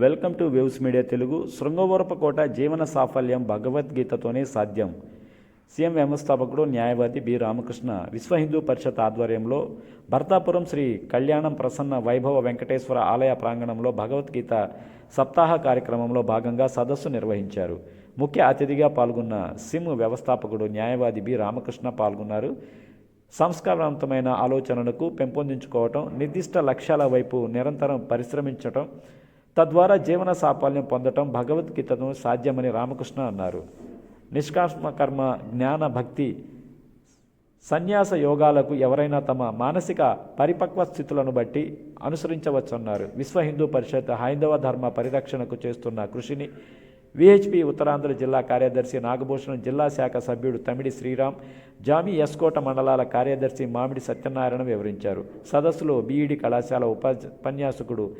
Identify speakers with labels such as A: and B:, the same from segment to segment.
A: Welcome to Waves Media Telugu. Srungavarapukota జీవన సాఫల్యం భగవద్గీతతోనే సాధ్యం. సీఎం వ్యవస్థాపకుడు న్యాయవాది బి. రామకృష్ణ విశ్వ హిందూ పరిషత్ ఆధ్వర్యంలో భర్తాపురం శ్రీ కళ్యాణం ప్రసన్న వైభవ వెంకటేశ్వర ఆలయ ప్రాంగణంలో భగవద్గీత సప్తాహ కార్యక్రమంలో భాగంగా సదస్సు నిర్వహించారు. ముఖ్య అతిథిగా పాల్గొన్న సిమ్ వ్యవస్థాపకుడు న్యాయవాది బి. రామకృష్ణ పాల్గొన్నారు. సంస్కారవంతమైన ఆలోచనలకు పెంపొందించుకోవటం నిర్దిష్ట లక్ష్యాల వైపు నిరంతరం పరిశ్రమించటం తద్వారా జీవన సాఫల్యం పొందటం భగవద్గీతను సాధ్యమని రామకృష్ణ అన్నారు. నిష్కామ కర్మ జ్ఞాన భక్తి సన్యాస యోగాలకు ఎవరైనా తమ మానసిక పరిపక్వ స్థితులను బట్టి అనుసరించవచ్చన్నారు. విశ్వ హిందూ పరిషత్ హైందవ ధర్మ పరిరక్షణకు చేస్తున్న కృషిని విహెచ్పి ఉత్తరాంధ్ర జిల్లా కార్యదర్శి నాగభూషణం జిల్లా శాఖ సభ్యుడు తమిడి శ్రీరామ్ జామి ఎస్కోట మండలాల కార్యదర్శి మామిడి సత్యనారాయణ వివరించారు. సదస్సులో బీఈడి కళాశాల ఉప ఉపన్యాసకుడు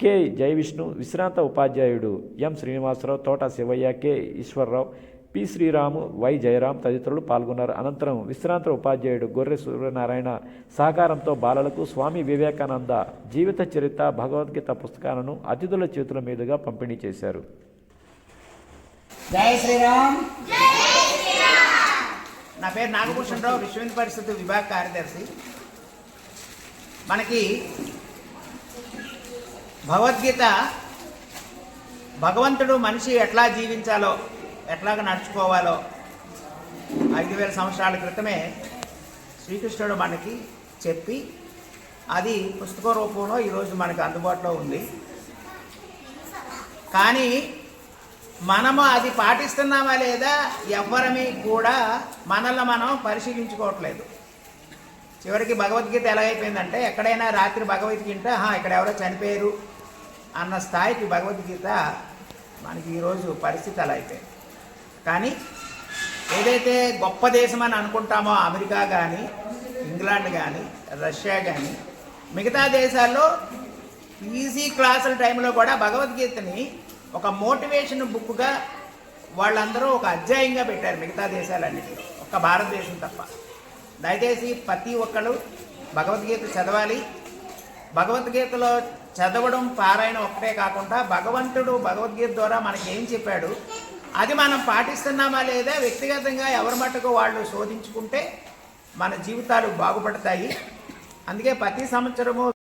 A: కె. జయవిష్ణు విశ్రాంత ఉపాధ్యాయుడు M. Srinivasarao Thota Sivayya K. Eswararao P. Sriramu Y. Jayaram తదితరులు పాల్గొన్నారు. అనంతరం విశ్రాంత ఉపాధ్యాయుడు గొర్రె సూర్యనారాయణ సహకారంతో బాలలకు స్వామి వివేకానంద జీవిత చరిత్ర భగవద్గీత పుస్తకాలను అతిథుల చేతుల మీదుగా పంపిణీ చేశారు.
B: జై శ్రీరామ్. నా పేరు నాగభూషణరావు విశ్వ పరిషత్ విభాగ కార్యదర్శి. మనకి భగవద్గీత భగవంతుడు మనిషి ఎట్లా జీవించాలో ఎట్లాగ నడుచుకోవాలో ఐదు వేల సంవత్సరాల క్రితమే శ్రీకృష్ణుడు మనకి చెప్పి అది పుస్తక రూపంలో ఈరోజు మనకు అందుబాటులో ఉంది. కానీ మనము అది పాటిస్తున్నామా లేదా ఎవ్వరమి కూడా మనల్ని మనం పరిశీలించుకోవట్లేదు. చివరికి భగవద్గీత ఎలా అయిపోయిందంటే ఎక్కడైనా రాత్రి భగవద్గీత ఇక్కడ ఎవరో చనిపోయారు అన్న స్థాయికి భగవద్గీత మనకి ఈరోజు పరిస్థితి అలా అయిపోయింది. కానీ ఏదైతే గొప్ప దేశం అని అనుకుంటామో అమెరికా కానీ ఇంగ్లాండ్ కానీ రష్యా కానీ మిగతా దేశాల్లో ఈజీ క్లాసుల టైంలో కూడా భగవద్గీతని ఒక మోటివేషన్ బుక్గా వాళ్ళందరూ ఒక అధ్యాయంగా పెట్టారు మిగతా దేశాలన్నింటిలో. ఒక్క భారతదేశం తప్ప. దయచేసి ప్రతి ఒక్కరు భగవద్గీత చదవాలి. భగవద్గీతలో చదవడం పారాయణ ఒక్కటే కాకుండా భగవంతుడు భగవద్గీత ద్వారా మనకి ఏం చెప్పాడు? అది మనం పాటిస్తున్నామా లేదా? వ్యక్తిగతంగా ఎవరి మటుకు వాళ్ళు శోధించుకుంటే మన జీవితాలు బాగుపడతాయి. అందుకే ప్రతి సంవత్సరము